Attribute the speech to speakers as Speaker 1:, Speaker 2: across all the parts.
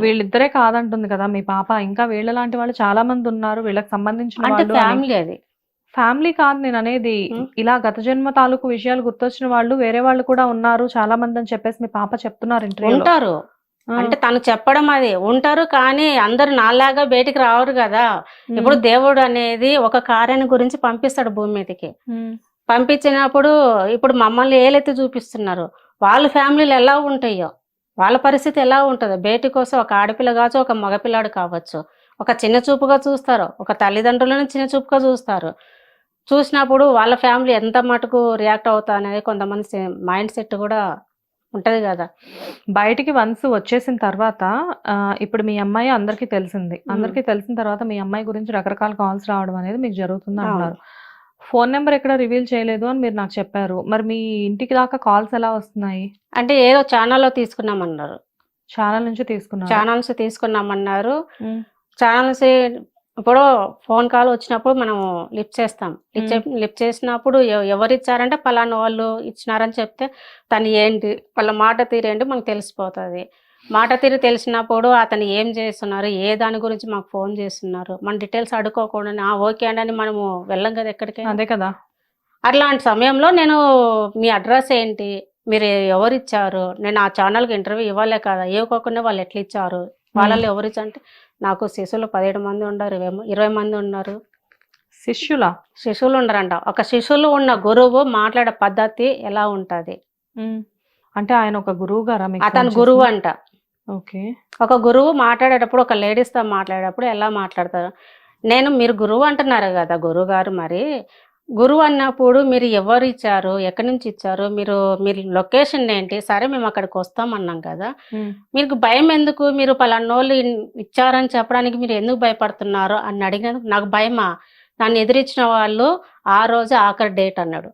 Speaker 1: వీళ్ళిద్దరే కాదంటుంది కదా మీ పాప. ఇంకా వీళ్ళ లాంటి వాళ్ళు చాలా మంది ఉన్నారు. వీళ్ళకి సంబంధించిన
Speaker 2: అంటే
Speaker 1: వాళ్ళు అని.
Speaker 2: ఫ్యామిలీ అది.
Speaker 1: ఫ్యామిలీ కాదు నేను అనేది.
Speaker 2: ఉం.
Speaker 1: ఇలా గత జన్మ తాలూకు విషయాలు గుర్తొచ్చిన వాళ్ళు వేరే వాళ్ళు కూడా ఉన్నారు. చాలా మంది అని చెప్పేసి మీ పాప చెప్తున్నారు ఇంటర్వ్యూలో.
Speaker 2: ఉంటారు. అంటే తను చెప్పడం అది. ఉంటారు కానీ అందరు నాలాగా బయటికి రావరు కదా. ఇప్పుడు దేవుడు అనేది ఒక కార్యాన్ని గురించి పంపిస్తాడు భూమి మీదకి. పంపించినప్పుడు ఇప్పుడు మమ్మల్ని ఏలెత్తి చూపిస్తున్నారు. వాళ్ళ ఫ్యామిలీలు ఎలా ఉంటాయో. వాళ్ళ పరిస్థితి ఎలా ఉంటుందో? బయటి కోసం ఒక ఆడపిల్ల కావచ్చు ఒక మగపిల్లాడు కావచ్చు. ఒక చిన్న చూపుగా చూస్తారు. ఒక తల్లిదండ్రులను చిన్న చూపుగా చూస్తారు. చూసినప్పుడు వాళ్ళ ఫ్యామిలీ ఎంత మటుకు రియాక్ట్ అవుతా అనేది కొంతమంది మైండ్ సెట్ కూడా ఉంటది కదా.
Speaker 1: బయటికి వన్స్ వచ్చేసిన తర్వాత ఇప్పుడు మీ అమ్మాయి అందరికీ తెలిసింది. అందరికీ తెలిసిన తర్వాత మీ అమ్మాయి గురించి రకరకాల కాల్స్ రావడం అనేది మీకు జరుగుతుంది
Speaker 2: అవును.
Speaker 1: ఫోన్ నెంబర్ ఎక్కడ రివీల్ చేయలేదు అని మీరు నాకు చెప్పారు. మరి మీ ఇంటికి దాకా కాల్స్ ఎలా వస్తున్నాయి?
Speaker 2: అంటే ఏదో ఛానల్లో తీసుకున్నామన్నారు.
Speaker 1: ఛానల్ నుంచి తీసుకున్నారు?
Speaker 2: ఛానల్స్ తీసుకున్నామన్నారు. ఛానల్స్ ఇప్పుడు ఫోన్ కాల్ వచ్చినప్పుడు మనం లిఫ్ట్ చేస్తాం. లిఫ్ట్ చేసినప్పుడు ఎవ- ఎవరు ఇచ్చారంటే పలానా వాళ్ళు ఇచ్చినారని చెప్తే తను ఏంటి వాళ్ళ మాట తీరేంటి మనకు తెలిసిపోతుంది. మాట తీరు తెలిసినప్పుడు అతను ఏం చేస్తున్నారు ఏ దాని గురించి మాకు ఫోన్ చేస్తున్నారు మన డీటెయిల్స్ అడుక్కోకుండా "ఆ, ఓకే అండి అని మనము వెళ్ళం కదా ఎక్కడికి?
Speaker 1: అదే కదా.
Speaker 2: అట్లాంటి సమయంలో నేను మీ అడ్రస్ ఏంటి మీరు ఎవరు ఇచ్చారు నేను ఆ ఛానల్కి ఇంటర్వ్యూ ఇవ్వలే కదా ఇవ్వకోకుండా వాళ్ళు ఎట్లా ఇచ్చారు? వాళ్ళలో ఎవరు అంటే నాకు శిశువులు పదిహేడు మంది ఉన్నారు ఇరవై మంది ఉన్నారు.
Speaker 1: శిష్యులా?
Speaker 2: శిశువులు ఉండరంట. ఒక శిశువులు ఉన్న గురువు మాట్లాడే పద్ధతి ఎలా ఉంటది.
Speaker 1: అంటే ఆయన ఒక గురువు గారా
Speaker 2: అతను గురువు? అంట.
Speaker 1: ఓకే.
Speaker 2: ఒక గురువు మాట్లాడేటప్పుడు ఒక ladies తో మాట్లాడేటప్పుడు ఎలా మాట్లాడతారు? నేను మీరు గురువు అంటున్నారు కదా గురువు గారు మరి. గురువు అన్నప్పుడు మీరు ఎవరు ఇచ్చారు? ఎక్కడి నుంచి ఇచ్చారు? మీరు మీరు లొకేషన్ ఏంటి? సరే మేము అక్కడికి వస్తాం అన్నాం కదా. మీకు భయం ఎందుకు? మీరు పలానోళ్ళు ఇచ్చారని చెప్పడానికి మీరు ఎందుకు భయపడుతున్నారు? అని అడిగినందుకు నాకు భయమా? నన్ను ఎదిరించిన వాళ్ళు ఆ రోజు ఆఖరి డేట్ అన్నాడు.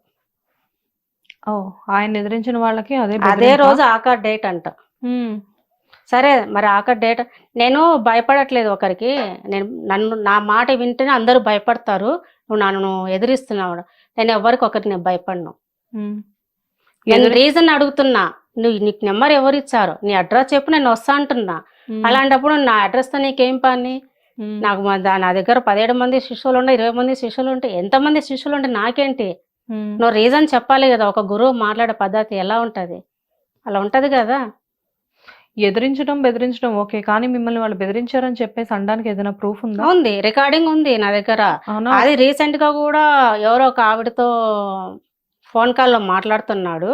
Speaker 1: ఓ ఆయన ఎదిరించిన వాళ్ళకి అదే
Speaker 2: అదే? రోజు ఆఖరి డేట్ అంట. సరే మరి ఆఖరి డేట్ నేను భయపడట్లేదు ఒకరికి. నేను నన్ను నా మాట వింటేనే అందరూ భయపడతారు. నువ్వు నన్ను ఎదిరిస్తున్నావు నేను ఎవరికి ఒకరికి నేను భయపడను. నేను రీజన్ అడుగుతున్నా. నువ్వు నీకు నెంబర్ ఎవరు ఇచ్చారు నీ అడ్రస్ చెప్పు నేను వస్తా అంటున్నా. అలాంటప్పుడు నా అడ్రస్తో నీకేం పని. నాకు నా దగ్గర పదిహేడు మంది శిష్యులు ఉంటే ఇరవై మంది శిష్యులు ఉంటే ఎంతమంది శిష్యులు ఉంటే నాకేంటి. నువ్వు రీజన్ చెప్పాలి కదా ఒక గురువు మాట్లాడే పద్ధతి ఎలా ఉంటది? అలా ఉంటది కదా.
Speaker 1: ఎదిరించడం బెదిరించడం ఓకే. కానీ మిమ్మల్ని వాళ్ళు బెదిరించారని చెప్పేసి అనడానికి ఏదైనా ప్రూఫ్ ఉందా?
Speaker 2: ఉంది. రికార్డింగ్ ఉంది నా దగ్గర.
Speaker 1: అవునా?
Speaker 2: అది రీసెంట్గా కూడా ఎవరో ఒక ఆవిడతో ఫోన్ కాల్లో మాట్లాడుతున్నాడు.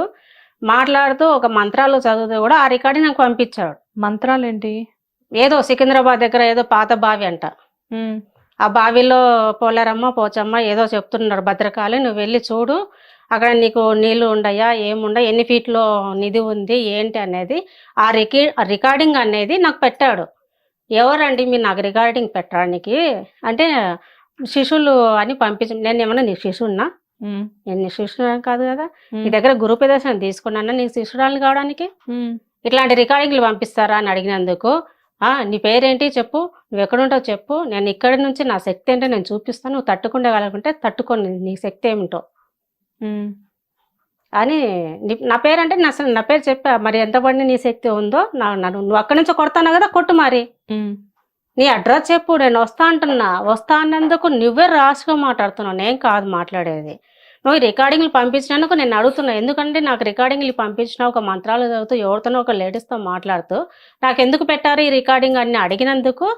Speaker 2: మాట్లాడుతూ ఒక మంత్రాలు చదువుతూ కూడా ఆ రికార్డింగ్ నాకు పంపించాడు.
Speaker 1: మంత్రాలు ఏంటి
Speaker 2: ఏదో సికింద్రాబాద్ దగ్గర ఏదో పాత బావి అంట. ఆ బావిలో పోలేరమ్మ పోచమ్మ ఏదో చెప్తున్నాడు. భద్రకాళి నువ్వు వెళ్ళి చూడు. అక్కడ నీకు నీళ్ళు ఉండయా? ఏముండయా ఎన్ని ఫీట్లో నిధి ఉంది? ఏంటి అనేది ఆ రికి రికార్డింగ్ అనేది నాకు పెట్టాడు. ఎవరండి మీరు నాకు రికార్డింగ్ పెట్టడానికి? అంటే శిష్యులు అని పంపించి నేను ఏమన్నా నీ శిశువున్నా. నేను నీ కాదు కదా. నీ దగ్గర గురు ప్రదర్శన తీసుకున్నాను నీ శిష్యురాలు కావడానికి. ఇట్లాంటి రికార్డింగ్లు పంపిస్తారా అని అడిగినందుకు "ఆ, నీ పేరేంటి చెప్పు నువ్వు ఎక్కడుంటావు చెప్పు నేను ఇక్కడి నుంచి నా శక్తి ఏంటో నేను చూపిస్తాను నువ్వు తట్టుకుండగలకుంటే తట్టుకొని నీ శక్తి ఏమిటో. అని నీ- నా పేరు అంటే నా అసలు నా పేరు చెప్పా. మరి ఎంత పడిన నీ శక్తి ఉందో నా నన్ను నువ్వు అక్కడి నుంచి కొడతాను కదా కొట్టు మరి. నీ అడ్రస్ చెప్పు నేను వస్తా అంటున్నా. వస్తా అన్నందుకు నువ్వే రాష్గా మాట్లాడుతున్నావు. నేను కాదు మాట్లాడేది. నువ్వు ఈ రికార్డింగ్లు పంపించినందుకు నేను అడుగుతున్నా. ఎందుకంటే నాకు రికార్డింగ్లు పంపించిన ఒక మంత్రాలు చదువుతూ ఎవరితోనో ఒక లేడీస్తో మాట్లాడుతూ నాకు ఎందుకు పెట్టారు ఈ రికార్డింగ్ అని అడిగినందుకు?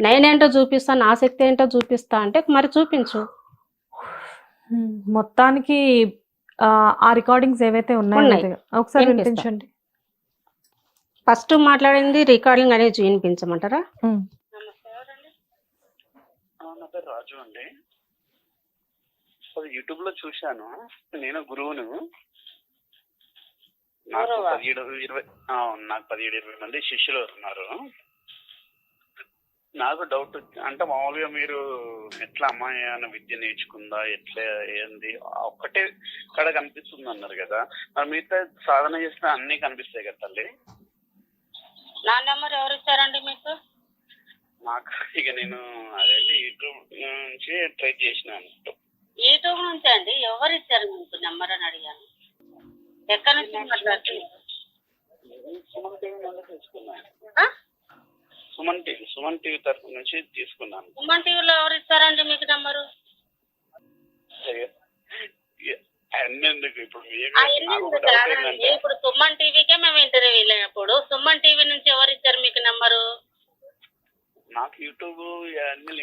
Speaker 2: నేనేంటో చూపిస్తా నా శక్తి ఏంటో చూపిస్తా అంటే మరి చూపించు.
Speaker 1: మొత్తానికి ఆ, రికార్డింగ్స్ ఏవైతే ఉన్నాయో ఒకసారి. వినిపించండి.
Speaker 2: ఫస్ట్ మాట్లాడింది రికార్డింగ్ అనేది
Speaker 3: నా పేరు రాజు అండి. అది యూట్యూబ్లో చూశాను. నేను గురువును. నాకు? పదిహేడు ఇరవై ఆ, నాకు పదిహేడు ఇరవై మంది శిష్యులు ఉన్నారు. నాకు డౌట్ అంటే మామూలుగా మీరు ఎట్లా అమ్మాయి అన్న విద్య నేర్చుకుందా ఎట్లా ఏంది? ఒక్కటే కడ కనిపిస్తుంది అన్నారు కదా. మరి మిగతా సాధన చేస్తే అన్నీ కనిపిస్తాయి కదా తల్లి?
Speaker 2: నా నెంబర్ ఎవరు ఇచ్చారండి మీకు?
Speaker 3: నాకు ఇక నేను అదేంటి యూట్యూబ్ నుంచి ట్రై చేసినాను
Speaker 2: యూట్యూబ్ నుంచి అండి? ఎవరు ఇచ్చారు మీకు నెంబర్ అని అడిగాను. ఎక్కడి నుంచి మాట్లాడుతున్నారు?
Speaker 3: Suman TV? Suman TV Suman TV తరఫు నుంచి తీసుకున్నాను
Speaker 4: ఉమ్మన్ టీవీలో ఎవరు ఇస్తారండి మీకు నెంబరు
Speaker 3: ఇప్పుడు
Speaker 4: ఇప్పుడు సుమన్ టీవీకే మేము ఇంటర్వ్యూ వెళ్ళినప్పుడు సుమన్ టీవీ నుంచి ఎవరు ఇచ్చారు మీకు నెంబరు
Speaker 3: నాకు యూట్యూబ్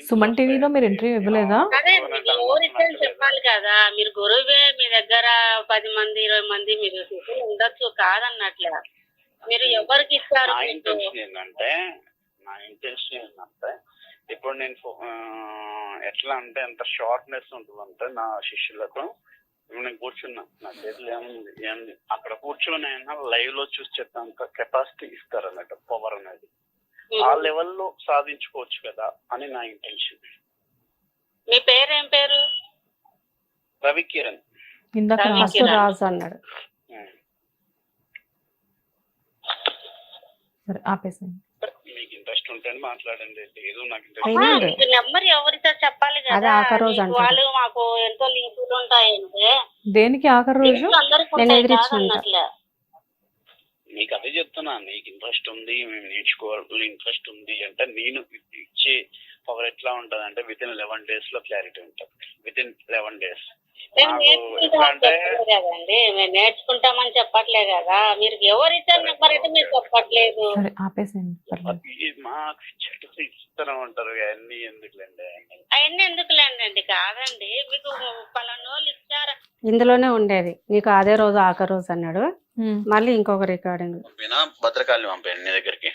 Speaker 1: సుమన్ టీవీలో మీరు interview ఇవ్వలేదా?
Speaker 4: అదే
Speaker 3: నచ్చలేదు.
Speaker 4: చెప్పాలి కదా మీరు గురువే మీ దగ్గర పది మంది ఇరవై మంది మీరు ఉండొచ్చు కాదన్నట్లే మీరు ఎవరికి ఇచ్చారు?
Speaker 3: ఇంటెన్షన్ ఏంటంటే నా ఇంటెన్షన్ ఏంటంటే ఇప్పుడు నేను ఎట్లా అంటే ఎంత షార్ట్నెస్ ఉంటుందంటే నా శిష్యులకు ఇప్పుడు నేను కూర్చున్నా నా చేతిలో ఏముంది ఏంది అక్కడ కూర్చొని అయినా లైవ్లో చూసి చెప్పేంత కెపాసిటీ ఇస్తారు అన్నట్టు పవర్ అనేది. ఆ లెవెల్లో సాధించుకోవచ్చు కదా అని నా ఇంటెన్షన్
Speaker 4: మీ పేరు ఏం పేరు
Speaker 3: రవి కిరణ్
Speaker 1: ఇందాక. రాజు అన్నాడు. సరే ఆపేసింది
Speaker 3: మీకు ఇంట్రెస్ట్ ఉంటే మాట్లాడండి. లేదు నాకు ఇంట్రెస్ట్
Speaker 4: నెంబర్ ఎవరిచ్చారు చెప్పాలి
Speaker 1: అదే
Speaker 4: కదా?
Speaker 1: ఆఖరి రోజు
Speaker 4: మీకు. వాళ్ళు మాకు ఎంతో లింకులు ఉంటాయంటే.
Speaker 1: దేనికి ఆఖరి రోజు?
Speaker 4: లింకులు అందరికి
Speaker 1: నేను
Speaker 4: ఉంటాయి
Speaker 1: ఎదిరించి
Speaker 4: కాదన్నట్లే.
Speaker 3: నీకు అదే చెప్తున్నా. నీకు ఇంట్రెస్ట్ ఉంది మేము నేర్చుకోవాలి ఇంట్రెస్ట్ ఉంది అంటే నేను ఇచ్చే పవర్ ఎట్లా ఉంటది అంటే విత్ ఇన్ లెవెన్ డేస్లో క్లారిటీ ఉంటుంది. విత్ ఇన్ లెవెన్ డేస్ అంటే
Speaker 4: కదండి మేము నేర్చుకుంటామని చెప్పట్లే కదా. మీరు ఎవరు ఇచ్చారు నెంబర్ అయితే మీరు చెప్పట్లేదు.
Speaker 3: మాకు చెట్టు ఇస్తూనే ఉంటారు. అన్ని ఎందుకులేండి?
Speaker 4: అవన్నీ ఎందుకులేండి? కాదండి. మీకు పలానోళ్ళు ఇచ్చారు?
Speaker 2: ఇందులోనే ఉండేది. నీకు అదే రోజు ఆఖరి రోజు అన్నాడు. మళ్ళీ ఇంకొక రికార్డింగ్.
Speaker 3: పంపినా? భద్రకాళి పంపాను నీ దగ్గరికి.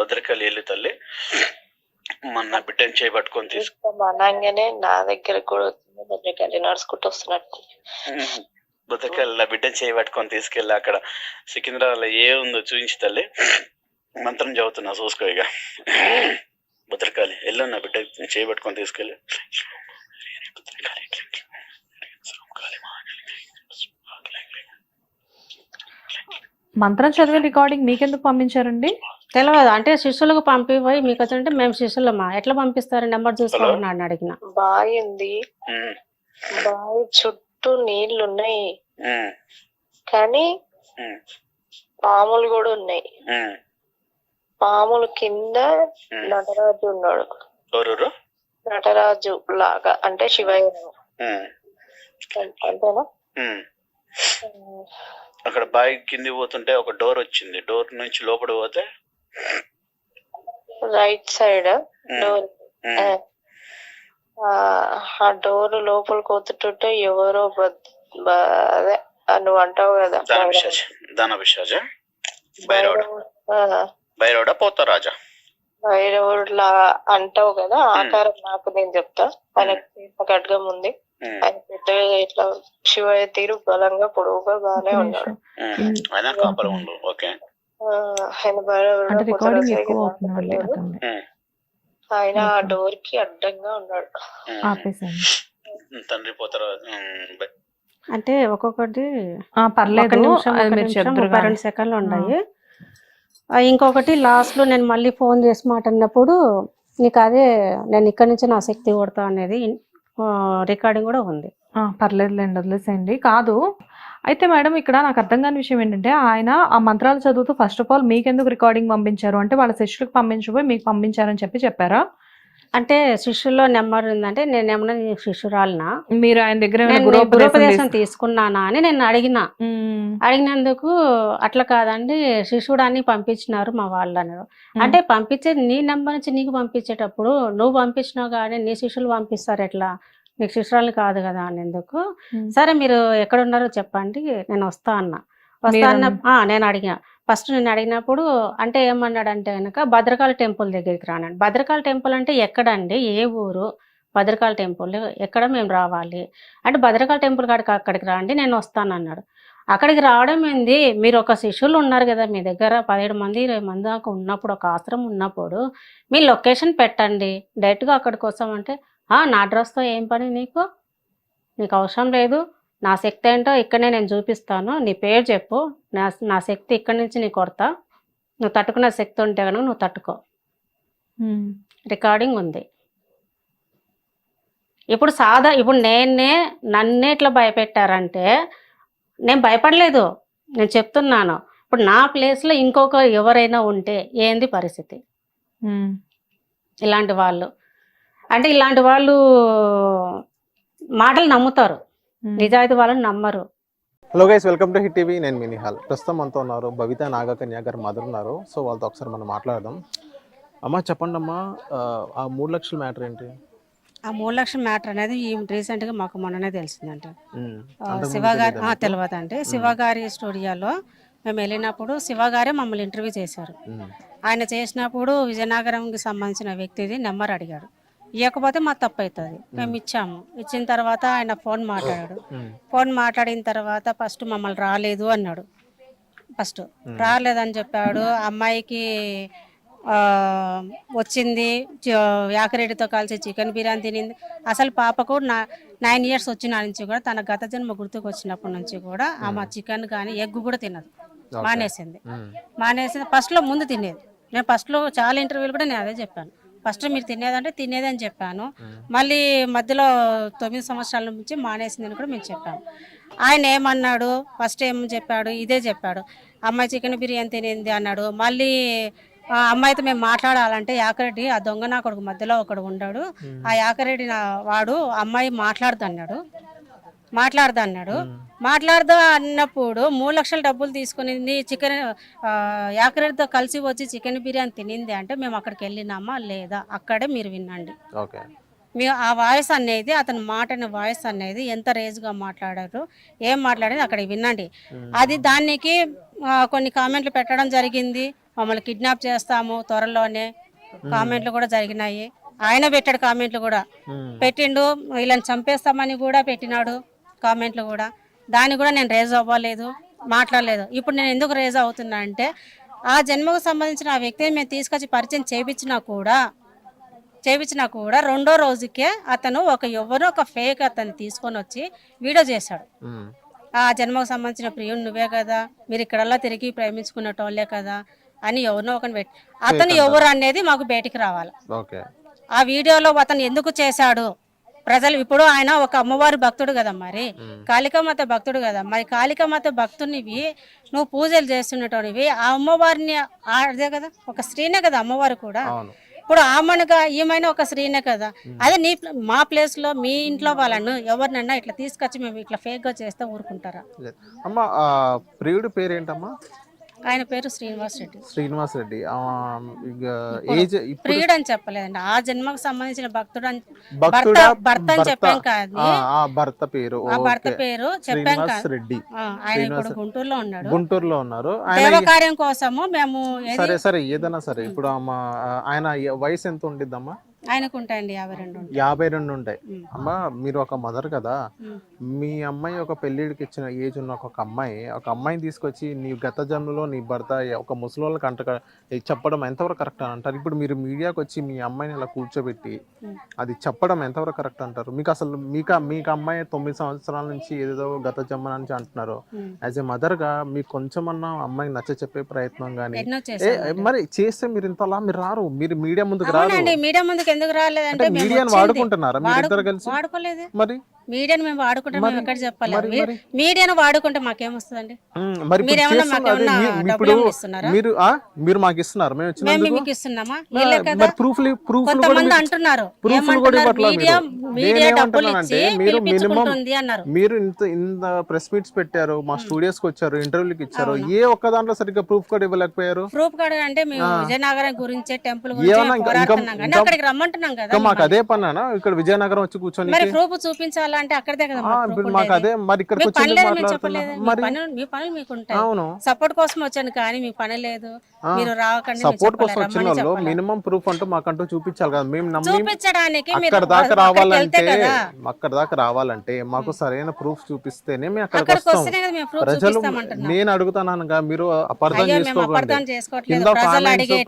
Speaker 3: భద్రకాళి వెళ్ళి తల్లి. మన బిడ్డని చేయబట్టుకొని తీసుకు
Speaker 5: అనగానే నా దగ్గర కూడా భద్రకాళి నడుచుకుంటూ వస్తున్నట్టు.
Speaker 3: చేయబట్టుకొని తీసుకెళ్ళి అక్కడ సికింద్రాబాద్లో ఏ ఉందో చూపించి తల్లి. మంత్రం చదువుతున్నా చూసుకో ఇక. భద్రకాళి వెళ్ళు నా బిడ్డ చేయబట్టుకొని తీసుకెళ్ళి.
Speaker 1: మంత్రం చదివే రికార్డింగ్ మీకెందుకు పంపించారండి?
Speaker 2: తెలియదు అంటే శిష్యులకు పంపిపోయి మీకు వచ్చంటే మేము శిష్యులమా? ఎట్లా పంపిస్తారు? నెంబర్ చూసుకోమని అని అడిగిన.
Speaker 5: బావి ఉంది బావి చుట్టూ నీళ్ళు ఉన్నాయి కానీ పాములు కూడా ఉన్నాయి. పాముల కింద. నటరాజు ఉన్నాడు. నటరాజు లాగా అంటే శివయ్య అంతేనా.
Speaker 3: అక్కడ బావి కింది పోతుంటే ఒక డోర్ వచ్చింది. డోర్ నుంచి లోపల పోతే
Speaker 5: రైట్ సైడ్ డోర్ ఆ డోర్ లోపలికి పోతుంటుంటే ఎవరో అదే నువ్వు అంటావు కదా
Speaker 3: దాన పిశాచ దాన పిశాచ భైరవుడు.
Speaker 5: ఆ,
Speaker 3: భైరవుడా పోతారాజా?
Speaker 5: భైరవుడు లా అంటావు కదా ఆకారం నాకు నేను చెప్తా. ఆయన ఖడ్గం ఉంది.
Speaker 3: ఉమ్,
Speaker 5: ఆయన పెద్దగా ఇట్లా శివయ్య తీరు బలంగా పొడవుగా బాగానే ఉన్నాడు.
Speaker 3: ఆయన కాపలా ఉండు ఓకే.
Speaker 5: ఆయన
Speaker 3: ఉమ్,
Speaker 5: ఆయన ఆ డోర్కి అడ్డంగా ఉన్నాడు.
Speaker 3: తండ్రి పోతారా.
Speaker 2: అంటే ఒక్కొక్కటి
Speaker 1: పర్లేదు.
Speaker 2: ముప్పై రెండు సెకండ్లు ఉన్నాయి ఆ, ఇంకొకటి లాస్ట్లో నేను మళ్ళీ ఫోన్ చేసి మాట్లాడినప్పుడు నీకు అదే నేను ఇక్కడి నుంచి నా శక్తి కొడతా అనేది రికార్డింగ్ కూడా ఉంది.
Speaker 1: ఆ, పర్లేదులేండి వదిలేసేయండి. కాదు అయితే మేడం ఇక్కడ నాకు అర్థం కాని విషయం ఏంటంటే ఆయన ఆ మంత్రాలు చదువుతూ ఫస్ట్ ఆఫ్ ఆల్ మీకెందుకు రికార్డింగ్ పంపించారు? అంటే వాళ్ళ శిష్యులకు పంపించబోయి మీకు పంపించారని చెప్పి చెప్పారా?
Speaker 2: అంటే శిష్యుల్లో నెంబర్ ఉందంటే నేను ఏమన్నా శిష్యురాలనా?
Speaker 1: మీరు ఆయన దగ్గర గృహోపదేశం
Speaker 2: గృహోపదేశం
Speaker 1: తీసు-
Speaker 2: తీసుకున్నానా అని నేను అడిగిన. అడిగినందుకు అట్లా కాదండి శిష్యుడాన్ని పంపించినారు మా వాళ్ళు అన్నారు. అంటే పంపించే నీ నెంబర్ నుంచి నీకు పంపించేటప్పుడు నువ్వు పంపించినావు కానీ నీ శిష్యులు పంపిస్తారు ఎట్లా? నీకు శిష్యురాలు కాదు కదా అనేందుకు
Speaker 1: మ్మ్.
Speaker 2: సరే మీరు ఎక్కడ ఉన్నారో చెప్పండి నేను వస్తా అన్న. వస్తా అన్న నేను అడిగిన. ఫస్ట్ నేను అడిగినప్పుడు అంటే ఏమన్నాడు అంటే కనుక భద్రకాళి టెంపుల్ దగ్గరికి రానండి. భద్రకాళి టెంపుల్ అంటే ఎక్కడండి? ఏ ఊరు? భద్రకాళి టెంపుల్ ఎక్కడ మేము రావాలి? అంటే భద్రకాళి టెంపుల్ కాడికి అక్కడికి రండి నేను వస్తాను అన్నాడు. అక్కడికి రావడం ఏంది? మీరు ఒక శిష్యులు ఉన్నారు కదా మీ దగ్గర పదిహేడు మంది ఇరవై మంది దాకా ఉన్నప్పుడు ఒక ఆశ్రమం ఉన్నప్పుడు మీ లొకేషన్ పెట్టండి. డైరెక్ట్గా అక్కడికి వస్తామంటే "ఆ, నా డ్రెస్తో ఏం పని నీకు? నీకు అవసరం లేదు. నా శక్తి ఏంటో ఇక్కడనే నేను చూపిస్తాను. నీ పేరు చెప్పు. నా నా శక్తి ఇక్కడి నుంచి నీ కొడతా. నువ్వు తట్టుకునే శక్తి ఉంటే కనుక నువ్వు తట్టుకో. రికార్డింగ్ ఉంది. ఇప్పుడు సాదా ఇప్పుడు నేనే నన్నే ఇట్లా భయపెట్టారంటే నేను భయపడలేదు. నేను చెప్తున్నాను. ఇప్పుడు నా ప్లేస్లో ఇంకొక ఎవరైనా ఉంటే ఏంది పరిస్థితి. ఇలాంటి వాళ్ళు. అంటే ఇలాంటి వాళ్ళు మాటలు నమ్ముతారు. నిజాయితీ వాళ్ళని నమ్మరు.
Speaker 6: Hello guys welcome to Hit TV నేను మినిహాల్ ప్రస్తుతం మనతో ఉన్నారు భవిత నాగకన్య గారు మదర్ ఉన్నారు. సో వాళ్ళతో ఒకసారి మనం మాట్లాడదాం. అమ్మ చెప్పండి అమ్మా ఆ, మూడు లక్షల మ్యాటర్ ఏంటి?
Speaker 2: ఆ మూడు లక్షల మ్యాటర్ అనేది ఈ రీసెంట్గా మాకు మొన్ననే తెలిసిందంటే.
Speaker 6: ఉమ్,
Speaker 2: ఆ,
Speaker 6: అంతకుముందు
Speaker 2: శివ గారి
Speaker 6: తెలీదా మీకు?
Speaker 2: తెలియదు అంటే శివ గారి స్టూడియోలో మేము వెళ్ళినప్పుడు శివ గారే మమ్మల్ని ఇంటర్వ్యూ చేశారు. ఆయన చేసినప్పుడు విజయనగరంకి సంబంధించిన వ్యక్తిది నెంబర్ అడిగాడు ఇవ్వకపోతే మా తప్పు అవుతుంది మేము ఇచ్చాము. ఇచ్చిన తర్వాత ఆయన ఫోన్ మాట్లాడాడు. ఫోన్ మాట్లాడిన తర్వాత ఫస్ట్ మమ్మల్ని రాలేదు అన్నాడు. ఫస్ట్ రాలేదని చెప్పాడు. అమ్మాయికి వచ్చింది. యాకరెడ్డితో కలిసి చికెన్ బిర్యానీ తినింది. అసలు పాపకు నా నైన్ ఇయర్స్ వచ్చిన నుంచి కూడా తన గత జన్మ గుర్తుకు వచ్చినప్పటి నుంచి కూడా ఆమె చికెన్ కానీ ఎగ్ కూడా తినదు. మానేసింది. మానేసింది. ఫస్ట్లో ముందు తినేది. నేను ఫస్ట్లో చాలా ఇంటర్వ్యూలు కూడా నేను అదే చెప్పాను. ఫస్ట్ మీరు తినేదంటే తినేది అని చెప్పాను మళ్ళీ మధ్యలో తొమ్మిది సంవత్సరాల నుంచి మానేసిందని కూడా మేము చెప్పాము ఆయన ఏమన్నాడు? ఫస్ట్ ఏం చెప్పాడు? ఇదే చెప్పాడు. అమ్మాయి చికెన్ బిర్యానీ తినింది అన్నాడు. మళ్ళీ ఆ అమ్మాయితో మేము మాట్లాడాలంటే యాకరెడ్డి ఆ దొంగ నా కొడుకు మధ్యలో ఒకడు ఉన్నాడు ఆ యాకరెడ్డి నా వాడు అమ్మాయి మాట్లాడదు అన్నాడు. మాట్లాడదా అన్నాడు. మాట్లాడదా అన్నప్పుడు మూడు లక్షల డబ్బులు తీసుకుని చికెన్ ఆ, యాకరెడ్డితో కలిసి వచ్చి చికెన్ బిర్యానీ తినింది అంటే మేము అక్కడికి వెళ్ళినామా లేదా? అక్కడే మీరు వినండి.
Speaker 6: ఓకే.
Speaker 2: మీ ఆ వాయిస్ అనేది అతని మాట అనే వాయిస్ అనేది ఎంత రేజ్గా మాట్లాడారు ఏం మాట్లాడేది అక్కడ వినండి. అది దానికి కొన్ని కామెంట్లు పెట్టడం జరిగింది. మమ్మల్ని కిడ్నాప్ చేస్తాము త్వరలోనే. కామెంట్లు కూడా జరిగినాయి. ఆయన పెట్టాడు కామెంట్లు కూడా. పెట్టిండు వీళ్ళని చంపేస్తామని కూడా పెట్టినాడు. కామెంట్లు కూడా. దాన్ని కూడా నేను రేజ్ అవ్వలేదు మాట్లాడలేదు. ఇప్పుడు నేను ఎందుకు రేజ్ అవుతున్నా అంటే ఆ జన్మకు సంబంధించిన ఆ వ్యక్తిని మేము తీసుకొచ్చి పరిచయం చేపించినా కూడా చేపించినా కూడా రెండో రోజుకే అతను ఒక ఎవరో ఒక ఫేక్ అతన్ని తీసుకొని వచ్చి వీడియో చేశాడు. ఆ జన్మకు సంబంధించిన ప్రియుడు నువ్వే కదా మీరు ఇక్కడల్లా తిరిగి ప్రేమించుకునేటోళ్ళే కదా అని ఎవరినో ఒకరిని పెట్టి అతను ఎవరు అనేది మాకు బయటికి రావాలి. ఆ వీడియోలో అతను ఎందుకు చేశాడు ప్రజలు ఇప్పుడు ఆయన ఒక అమ్మవారి భక్తుడు కదా మరి. కాళికామాత భక్తుడు కదా మరి. కాళికామాత భక్తునివి నువ్వు పూజలు చేస్తున్నటోనివి ఆ అమ్మవారిని అదే కదా ఒక స్త్రీనే కదా అమ్మవారు కూడా. ఇప్పుడు ఆమెనుగా ఈమెన ఒక స్త్రీనే కదా. అదే నీ మా ప్లేస్లో మీ ఇంట్లో వాళ్ళను ఎవరినన్నా ఇట్లా తీసుకొచ్చి మేము ఇట్లా ఫేక్గా చేస్తే ఊరుకుంటారా.
Speaker 6: అమ్మ ప్రియుడి పేరు ఏంటమ్మా
Speaker 2: ఆయన పేరు శ్రీనివాస్ రెడ్డి.
Speaker 6: శ్రీనివాస్ రెడ్డి. ఏజ్
Speaker 2: ప్రియుడు అని చెప్పలేదండి. ఆ జన్మకు సంబంధించిన భక్తుడు అని భర్త భర్త అని చెప్పాం కానీ
Speaker 6: ఆ, భర్త పేరు.
Speaker 2: ఆ భర్త. పేరు చెప్పాం కాదు
Speaker 6: రెడ్డి.
Speaker 2: ఆయన ఇప్పుడు గుంటూరులో ఉన్నాడు.
Speaker 6: గుంటూరులో ఉన్నారు. ఆయన
Speaker 2: దేవకార్యం కోసము మేము
Speaker 6: సరే సరే ఏదైనా సరే. ఇప్పుడు ఆయన వయసు ఎంత ఉండిద్దమ్మా?
Speaker 2: ఆయనకు ఉంటాయండి యాభై రెండు ఉంటాయి.
Speaker 6: యాభై రెండు ఉంటాయి. అమ్మ మీరు ఒక మదర్ కదా. మీ అమ్మాయి ఒక పెళ్ళిడికి ఇచ్చిన ఏజ్ ఉన్న ఒక అమ్మాయి ఒక అమ్మాయిని తీసుకొచ్చి నీ గత జన్మలో నీ భర్త ఒక ముసలోళ్ళకి అంట చెప్పడం ఎంతవరకు కరెక్ట్ అని అంటారు? ఇప్పుడు మీరు మీడియాకి వచ్చి మీ అమ్మాయిని ఇలా కూర్చోబెట్టి. అది చెప్పడం ఎంతవరకు కరెక్ట్ అంటారు? మీకు అసలు మీకు మీకు అమ్మాయి తొమ్మిది సంవత్సరాల నుంచి ఏదో గత జన్మ నుంచి అంటున్నారు. యాజ్ ఎ మదర్గా మీకు కొంచెమన్నా అమ్మాయికి నచ్చ చెప్పే ప్రయత్నం కానీ మరి చేస్తే మీరు ఇంతలా మీరు రారు. మీరు మీడియా ముందుకు రారు.
Speaker 2: మీడియా ముందుకు ఎందుకు రాలేదంటే
Speaker 6: మీడియాని. వాడుకుంటున్నారా? మీరు
Speaker 2: వాడు-
Speaker 6: ఇద్దరు కలిసి?
Speaker 2: వాడుకోలేదు.
Speaker 6: మరి?
Speaker 2: మీడియాని మేము వాడుకుంటాం మేము ఎక్కడ చెప్పాలి? మీడియాను వాడుకుంటే మాకేమొస్తుందండి?
Speaker 6: మరి? మీరు ఆ మీరు మాకు ఇస్తున్నారు మేము
Speaker 2: మీకు ఇస్తున్నామా? కొంతమంది అంటున్నారు.
Speaker 6: మీరు. మీరు ఇంత ఇంత ప్రెస్ మీట్స్ పెట్టారు మా స్టూడియోస్కి వచ్చారు ఇంటర్వ్యూలకి ఇచ్చారు ఏ ఒక్క దాంట్లో సరిగ్గా ప్రూఫ్ కూడా ఇవ్వలేకపోయారు?
Speaker 2: ప్రూఫ్ కార్డ్ అంటే మేము విజయనగరం గురించే టెంపుల్ గురించి అక్కడికి రమ్మంటున్నాం కదా
Speaker 6: మాకు. అదే పన్నానా ఇక్కడ విజయనగరం వచ్చి కూర్చొని
Speaker 2: మరి ప్రూఫ్ చూపించాలంటే అక్కడదే కదా మాకు.
Speaker 6: అదే మరి మరి
Speaker 2: పనులు మీకు ఉంటాయి
Speaker 6: అవును.
Speaker 2: సపోర్ట్ కోసం వచ్చాను కానీ మీ పని లేదు. మీరు రాకండి నేను
Speaker 6: సపోర్ట్ కోసం వచ్చిన వాళ్ళు. మినిమం ప్రూఫ్ అంటూ మాకంటూ చూపించాలి కదా. మేము నమ్మి
Speaker 2: చూపించడానికి
Speaker 6: అక్కడ దాకా రావాలంటే అక్కడ దాకా రావాలంటే మాకు సరైన ప్రూఫ్ చూపిస్తేనే మేము అక్కడికి వస్తాం. ప్రజలు నేను అడుగుతానగా మీరు అపార్థం చేసుకోకండి. కింద
Speaker 2: ప్రజలు
Speaker 6: అడిగే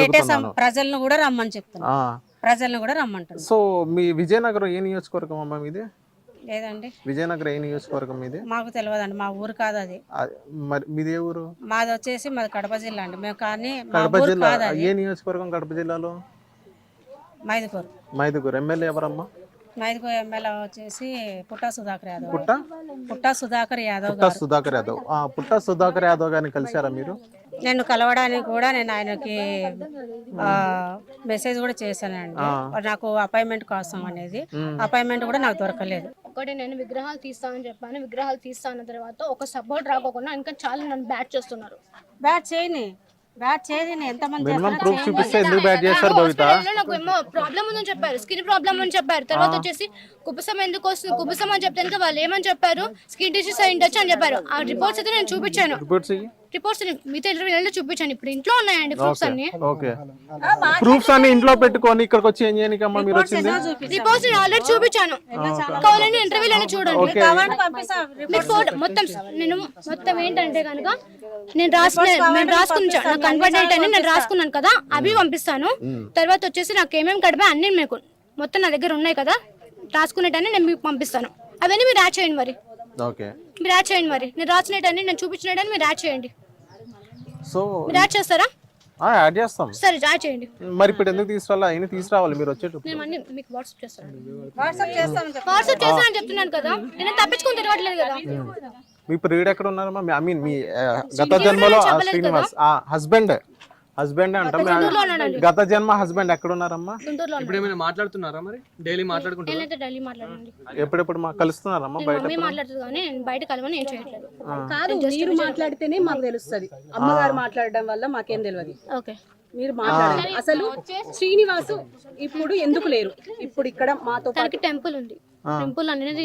Speaker 6: అడుగుతున్నాను.
Speaker 2: ప్రజలను కూడా రమ్మని చెప్తున్నాం
Speaker 6: ఆ,
Speaker 2: ప్రజలను కూడా రమ్మంటున్నాం.
Speaker 6: సో మీ విజయనగరం ఏ నియోజకవర్గం అమ్మా మీది?
Speaker 2: లేదండి.
Speaker 6: విజయనగరం ఏ నియోజకవర్గం మీది?
Speaker 2: మాకు తెలియదండి మా ఊరు కాదు అది.
Speaker 6: మరి మీది ఏ ఊరు?
Speaker 2: మాది వచ్చేసి మాది కడప జిల్లా అండి. మేము కానీ
Speaker 6: కడప జిల్లా. ఏ నియోజకవర్గం కడప జిల్లాలో?
Speaker 2: మైదుకూరు.
Speaker 6: మైదుగురు ఎమ్మెల్యే ఎవరమ్మా?
Speaker 7: మైదుకో ఎమ్మెల్యే వచ్చేసి పుట్టా సుధాకర్ యాదవ్
Speaker 6: పుట్ట?
Speaker 7: పుట్టా సుధాకర్ యాదవ్
Speaker 6: పుట్ట
Speaker 7: గారు.
Speaker 6: సుధాకర్ యాదవ్. ఆ, పుట్ట సుధాకర్ యాదవ్ గారిని కలిశారా మీరు?
Speaker 7: నేను కలవడానికి కూడా నేను ఆయనకి ఆ, మెసేజ్ కూడా చేశానండి. నాకు అపాయింట్మెంట్ కోసం అనేది. అపాయింట్మెంట్ కూడా నాకు దొరకలేదు.
Speaker 8: ఒకటి నేను విగ్రహాలు తీస్తానని చెప్పాను. విగ్రహాలు తీస్తాన తర్వాత ఒక సపోర్ట్ రాకోకుండా ఇంకా చాలా నన్ను బ్యాట్ చేస్తున్నారు.
Speaker 7: బ్యాట్ చేయని బ్యాట్ చేయని ఎంతమంది
Speaker 6: మినిమం
Speaker 7: చేస్తారో
Speaker 6: ప్రూఫ్
Speaker 7: చేయండి.
Speaker 6: చూపిస్తే ఎందుకు బ్యాట్ చేస్తారు భవిత?
Speaker 8: హాస్పిటల్లో నాకు ఏమో ప్రాబ్లం ఉందని చెప్పారు. స్కిన్ ప్రాబ్లం అని చెప్పారు. తర్వాత వచ్చేసి కుబుసం ఎందుకు వస్తుంది కుబుసం అని చెప్తే వాళ్ళు ఏమని చెప్పారు? స్కిన్ డిసీజ్ అయి ఉండొచ్చు అని చెప్పారు. ఆ రిపోర్ట్స్ అయితే నేను చూపించాను.
Speaker 6: రిపోర్ట్స్
Speaker 8: రిపోర్ట్స్ మీతో ఇంటర్వ్యూలో చూపించాను ఇప్పుడు ఇంట్లో ఉన్నాయండి ప్రూఫ్స్ అన్ని.
Speaker 6: ఓకే ప్రూఫ్స్ అన్ని ఇంట్లో పెట్టుకొని ఇక్కడికి వచ్చి ఏం చేయనికమ్మా మీరు వచ్చింది?
Speaker 8: రిపోర్ట్స్ ఆల్రెడీ చూపించాను. కావాలని ఇంటర్వ్యూలో చూడండి. మీకు ఫోటో మొత్తం నేను మొత్తం ఏంటంటే కనుక నేను రాసుకున్న నేను రాసుకున్న నా కన్వర్టెంట్ అని నేను రాసుకున్నాను కదా అవి పంపిస్తాను. తర్వాత వచ్చేసి నాకు ఏమేమి కడిపే అన్ని మీకు మొత్తం నా దగ్గర ఉన్నాయి కదా రాసుకునేటన్ని నేను మీకు పంపిస్తాను. అవన్నీ మీరు యాడ్ చేయండి మరి.
Speaker 6: ఓకే
Speaker 8: మీరు యాడ్ చేయండి మరి. నేను రాసినట్టని నేను చూపించినట్టని మీరు యాడ్ చేయండి.
Speaker 6: సో
Speaker 8: మీరు యాడ్ చేస్తారా?
Speaker 6: యాడ్ చేస్తాం.
Speaker 8: సరే యాడ్ చేయండి.
Speaker 6: మరి ఇప్పుడు ఎందుకు తీసుకురావాలి అయినా తీసుకురావాలి మీరు వచ్చేటప్పుడు.
Speaker 8: నేను అన్ని మీకు వాట్సాప్ చేస్తాను.
Speaker 7: వాట్సాప్ చేస్తామని చెప్పి
Speaker 8: వాట్సాప్ చేస్తానని చెప్తున్నాను కదా నేను తప్పించుకొని తిరగట్లేదు కదా.
Speaker 6: మీ ప్రియుడు ఎక్కడ ఉన్నారమ్మా? ఐ మీన్ మీ గత జన్మలో ఆ శ్రీనివాస్ ఆ హస్బెండ్. హస్బెండ్ అంట గత జన్మ హస్బెండ్ ఎక్కడ ఉన్నారమ్మా
Speaker 9: ఇప్పుడు ఏమైనా మాట్లాడుతున్నారా మరి? డైలీ మాట్లాడుకుంటారా
Speaker 8: నేనైతే ఢిల్లీ మాట్లాడండి
Speaker 6: ఎప్పుడెప్పుడు మా కలుస్తున్నారమ్మా
Speaker 8: నేను
Speaker 6: బయట
Speaker 8: మాట్లాడుతుంది కానీ నేను బయట కలవని ఏం చేయట్లేదు.
Speaker 10: కాదు మీరు మాట్లాడితేనే మాకు తెలుస్తుంది. అమ్మగారు మాట్లాడడం వల్ల మాకేం తెలియదు
Speaker 8: ఓకే.
Speaker 10: మీరు మాట్లాడాలి అసలు శ్రీనివాసు ఇప్పుడు ఎందుకు లేరు? ఇప్పుడు ఇక్కడ మాతో పాటు
Speaker 8: టెంపుల్ ఉంది. టెంపుల్ అనేది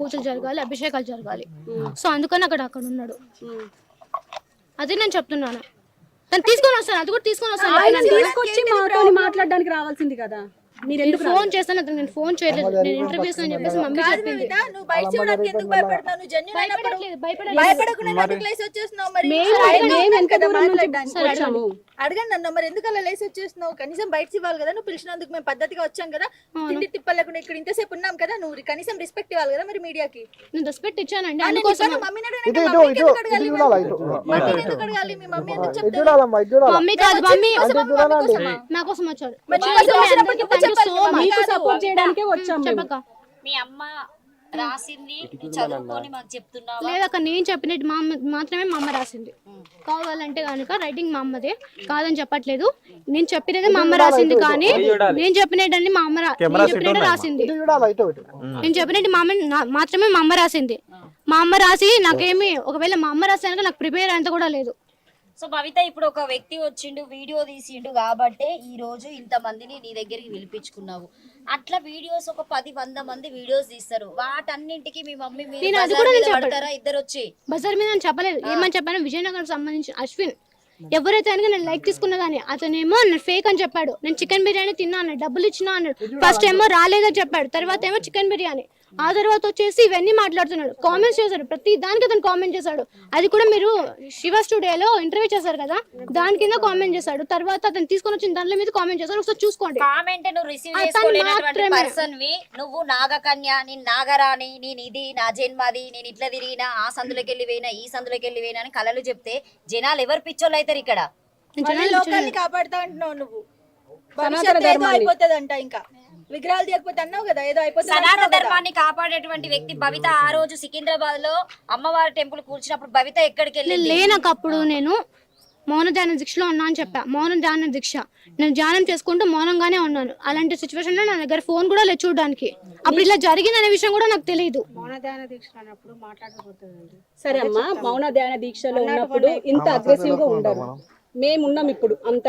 Speaker 8: పూజలు జరగాలి అభిషేకాలు జరగాలి. సో అందుకని అక్కడ అక్కడ ఉన్నాడు. అదే నేను చెప్తున్నాను. తను తీసుకొని వస్తాను అది కూడా తీసుకొని వస్తాను
Speaker 10: తీసుకొచ్చి మాతో మాట్లాడడానికి రావాల్సింది కదా. ఎందుకు
Speaker 8: ఫోన్ చేస్తాను అతను నేను ఫోన్ చేయలేదు. నేను ఇంటర్వ్యూస్ అని చెప్పేసి మమ్మీ చెప్పింది.
Speaker 11: నువ్వు బయట చూడడానికి ఎందుకు భయపడుతున్నావు నువ్వు జెన్యున్ అయినప్పుడు భయపడకుండా ఎందుకు లేసి వచ్చేస్తున్నావు మరి?
Speaker 10: మేము మేము ఎంత దూరం నుంచి
Speaker 11: మాట్లాడడానికి.
Speaker 10: వచ్చాము.
Speaker 11: అడగండి నన్ను మరి ఎందుకు అలా లేసి వచ్చేస్తున్నావు? కనీసం బయట ఇవ్వాలి కదా నువ్వు పిలిచినందుకు మేము పద్ధతిగా వచ్చాం కదా. తిండి తిప్పలేకుండా ఇక్కడ ఇంతసేపు ఉన్నాం కదా నువ్వు కనీసం రెస్పెక్ట్ ఇవ్వాలి కదా మరి మీడియాకి.
Speaker 8: నేను రెస్పెక్ట్ ఇచ్చానండి
Speaker 11: నేను
Speaker 8: అందుకోసం
Speaker 11: మమ్మీని ఎందుకు అడగాలి మేము? మమ్మీని ఎందుకు అడగాలి? మీ మమ్మీ ఎందుకు చెప్తారు?
Speaker 8: మమ్మీ కాదు మమ్మీ? నా కోసం వచ్చాడు
Speaker 10: మీకు. సపోర్ట్ చేయడానికే వచ్చాం మేము.
Speaker 8: చెప్పక
Speaker 12: మీ అమ్మ రాసింది చదువుకొని మాకు చెప్తున్నావా?
Speaker 8: లేదక్క నేను చెప్పినట్టు మా అమ్మ మాత్రమే మా అమ్మ రాసింది. కావాలంటే కనుక రైటింగ్ మా అమ్మదే. కాదని చెప్పట్లేదు. నేను చెప్పినదే మా అమ్మ రాసింది కానీ నేను చెప్పినట్టు మా అమ్మ చెప్పినట్టు రాసింది. నేను చెప్పినట్టు మా అమ్మ మాత్రమే మా అమ్మ రాసింది. మా అమ్మ రాసి నాకేమి ఒకవేళ మా అమ్మ రాసాక నాకు ప్రిపేర్ అంత కూడా లేదు.
Speaker 12: సో భవిత ఇప్పుడు ఒక వ్యక్తి వచ్చిండు వీడియో తీసిండు కాబట్టే ఈ రోజు ఇంత మందిని నీ దగ్గరికి పిలిపించుకున్నావు. అట్లా వీడియోస్ ఒక పది వంద మంది వీడియోస్ తీస్తారు. వాటన్నింటికి మీ మమ్మీ
Speaker 8: నేను అది
Speaker 12: బజార్
Speaker 8: కూడా
Speaker 12: మీద
Speaker 8: నేను చెప్పను.
Speaker 12: పడతారా? ఇద్దరు వచ్చి.
Speaker 8: బజార్ మీద నేను చెప్పలేదు. ఏమని చెప్పాను? విజయనగరం సంబంధించి అశ్విన్. ఎవరైతే కనుక నేను లైక్ తీసుకున్నా కానీ అతనేమో నేను ఫేక్ అని చెప్పాడు. నేను చికెన్ బిర్యానీ తిన్నా అన్నాడు డబ్బులు ఇచ్చినా అన్నాడు. ఫస్ట్ ఏమో రాలేదని చెప్పాడు. తర్వాత ఏమో చికెన్ బిర్యానీ. ఆ తర్వాత వచ్చేసి ఇవన్నీ మాట్లాడుతున్నాడు. కామెంట్స్ చేశాడు. ప్రతి దానికి అతను కామెంట్ చేశాడు. అది కూడా మీరు శివ స్టూడియోలో ఇంటర్వ్యూ చేశారు కదా? దాని కింద కామెంట్ చేశాడు. తర్వాత అతను తీసుకొని వచ్చిన దాంట్లో మీద కామెంట్ చేశాడు. ఒకసారి చూసుకోండి.
Speaker 12: కామెంట్ నువ్వు రిసీవ్
Speaker 8: అతను
Speaker 12: చేసుకోలేనటువంటి
Speaker 8: మాత్రమే.
Speaker 12: పర్సన్ వి. నువ్వు నాగకన్య నేను నాగరాణి నేను ఇది నా జన్మది నేను ఇట్లా తిరిగినా ఆ సందులోకి వెళ్ళి పోయినా ఈ సందులోకి వెళ్ళి పోయినా అని కలలు చెప్తే జనాలు ఎవరు పిచ్చోళ్ళు అవుతారు ఇక్కడ?
Speaker 11: లోకాన్ని కాపాడుతా అంటున్నావు నువ్వు. భవిష్యత్తు. అయిపోతుంది అంట ఇంకా. విగ్రహాలు తీయకపోతే అన్నావు కదా ఏదో అయిపోతుంది
Speaker 12: సనాతన. ధర్మాన్ని కాపాడేటువంటి వ్యక్తి భవిత ఆ రోజు సికింద్రాబాద్లో అమ్మవారి టెంపుల్ కూర్చున్నప్పుడు భవిత ఎక్కడికి
Speaker 8: నేను
Speaker 12: వెళ్ళింది?
Speaker 8: లేనక అప్పుడు నేను మౌన ధ్యాన దీక్షలో ఉన్నా అని చెప్పా. మౌన ధ్యాన దీక్ష. నేను ధ్యానం చేసుకుంటూ మౌనంగానే ఉన్నాను. అలాంటి సిచ్యువేషన్లో నా దగ్గర ఫోన్ కూడా లేదు చూడడానికి. అప్పుడు ఇలా జరిగిందనే విషయం కూడా నాకు తెలియదు
Speaker 7: మౌనధ్యాన దీక్ష అన్నప్పుడు మాట్లాడకపోతుందండి
Speaker 10: సరే అమ్మా మౌన ధ్యాన దీక్షలో ఉన్నప్పుడు ఇంత అగ్రెసివ్గా ఉండరు మేము ఉన్నాం ఇప్పుడు. అంత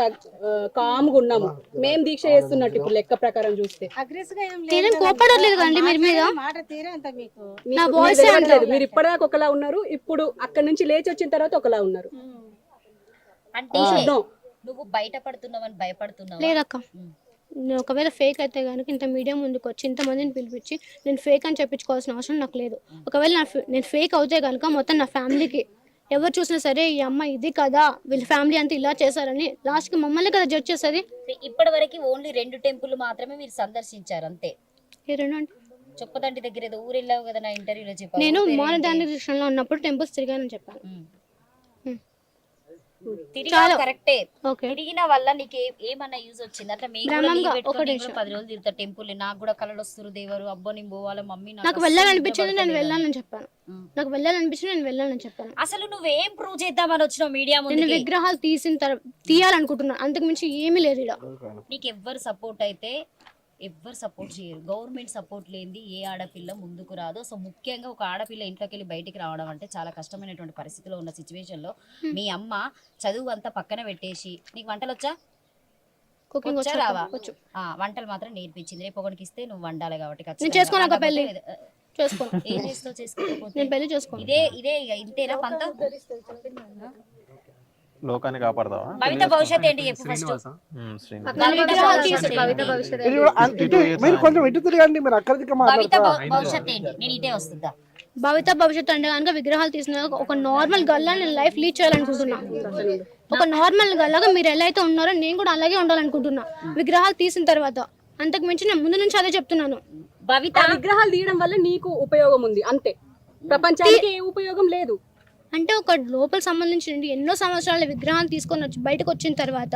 Speaker 10: కామ్గా ఉన్నాము మేము దీక్ష చేస్తున్నట్టు ఇప్పుడు లెక్క ప్రకారం చూస్తే.
Speaker 8: మీరు
Speaker 10: ఇప్పటిదాకా ఒకలా ఉన్నారు. ఇప్పుడు అక్కడ నుంచి లేచి వచ్చిన తర్వాత ఒకలా ఉన్నారు.
Speaker 12: అంటే. నువ్వు బయట పడుతున్నావని భయపడుతున్నావు?
Speaker 8: లేదక్క నేను ఒకవేళ ఫేక్ అయితే కనుక ఇంత మీడియా ముందుకు వచ్చి ఇంతమందిని పిలిపించి నేను ఫేక్ అని చెప్పించుకోవాల్సిన అవసరం నాకు లేదు. ఒకవేళ నా నేను ఫేక్ అవుతే కనుక మొత్తం నా ఫ్యామిలీకి ఎవరు చూసినా సరే ఈ అమ్మ ఇది కదా వీళ్ళ ఫ్యామిలీ అంతా ఇలా చేశారని లాస్ట్కి మమ్మల్ని కదా జడ్జ్ చేస్తుంది
Speaker 12: ఇప్పటి వరకు ఓన్లీ రెండు టెంపుల్ మాత్రమే మీరు సందర్శించారు అంతే.
Speaker 8: రెండు అంటే
Speaker 12: చొప్పదంటి దగ్గర ఏదో ఊరు వెళ్ళావు కదా నా ఇంటర్వ్యూలో చెప్పావు.
Speaker 8: నేను? మౌనదాన దృష్టిలో ఉన్నప్పుడు టెంపుల్స్ తిరిగానని చెప్పాను.
Speaker 12: తిరిగా
Speaker 8: చాలా.
Speaker 12: కరెక్టే.
Speaker 8: ఓకే.
Speaker 12: తిరిగిన వల్ల నీకు ఏమన్నా యూజ్ వచ్చింది? అట్లా. పది రోజులు తిరుగుతా టెంపుల్ నాకు కూడా కలలు వస్తారు దేవరు. అబ్బో నేను పోవాలి మమ్మీ
Speaker 8: నాకు వెళ్ళాలనిపించింది నేను. వెళ్ళాలని చెప్పాను. నాకు వెళ్ళాలనిపించింది నేను వెళ్ళాలని చెప్పాను.
Speaker 12: అసలు నువ్వేం ప్రూవ్ చేద్దామని వచ్చినావు మీడియా
Speaker 8: నేను విగ్రహాలు తీసిన తర్వాత తీయాలనుకుంటున్నాను అంతకు మించి ఏమీ లేదు ఇక్కడ
Speaker 12: నీకు ఎవ్వరు సపోర్ట్ అయితే ఎవ్వరు సపోర్ట్ చేయరు. గవర్నమెంట్ సపోర్ట్ లేనిది ఏ ఆడపిల్ల ముందుకు రాదు. సో ముఖ్యంగా ఒక ఆడపిల్ల ఇంట్లోకి వెళ్ళి బయటికి రావడం అంటే చాలా కష్టమైనటువంటి పరిస్థితిలో ఉన్న situation లో మీ అమ్మ చదువు అంతా పక్కన పెట్టేసి నీకు వంటలు వచ్చా?
Speaker 8: కుకింగ్
Speaker 12: వచ్చా
Speaker 8: వచ్చా?
Speaker 12: రావా? వంటలు మాత్రం నేర్పించింది. రేపు ఒకరికి ఇస్తే నువ్వు వండాలి కాబట్టి.
Speaker 8: చేసుకోను పెళ్ళి.
Speaker 12: ఏం చేస్తావు
Speaker 8: నేను పెళ్ళి
Speaker 12: ఇదే ఇదే ఇక ఇంతేనా పంత?
Speaker 6: లోకాన్ని కాపాడతావా?
Speaker 12: భవిత భవిష్యత్ ఏంటి చెప్పు ఫస్ట్
Speaker 6: ఉమ్, శ్రీని.
Speaker 13: ఇది కూడా ఇటు మీరు కొంచెం ఇటు తిరగండి మీరు అక్కడ దిక్కు
Speaker 12: భవిత
Speaker 13: మాట్లాడతారా?
Speaker 12: భవ- భవిష్యత్ ఏంటి? నేను ఇదే వస్తుందా?
Speaker 8: భవిత భవిష్యత్తు అంటే కనుక విగ్రహాలు తీసిన ఒక నార్మల్ గల్లా నేను లైఫ్ లీడ్ చేయాలనుకుంటున్నా. ఒక నార్మల్ గల్లాగా మీరు ఎలా అయితే ఉన్నారో నేను కూడా అలాగే ఉండాలనుకుంటున్నా. విగ్రహాలు తీసిన తర్వాత అంతకు మించి నేను ముందు నుంచి అదే చెప్తున్నాను.
Speaker 12: భవిత
Speaker 10: విగ్రహాలు తీయడం వల్ల నీకు ఉపయోగం ఉంది అంతే. ప్రపంచానికి ఏ ఉపయోగం లేదు.
Speaker 8: అంటే ఒక లోపల సంబంధించిన ఎన్నో సంవత్సరాల విగ్రహాన్ని తీసుకొని వచ్చి బయటకు వచ్చిన తర్వాత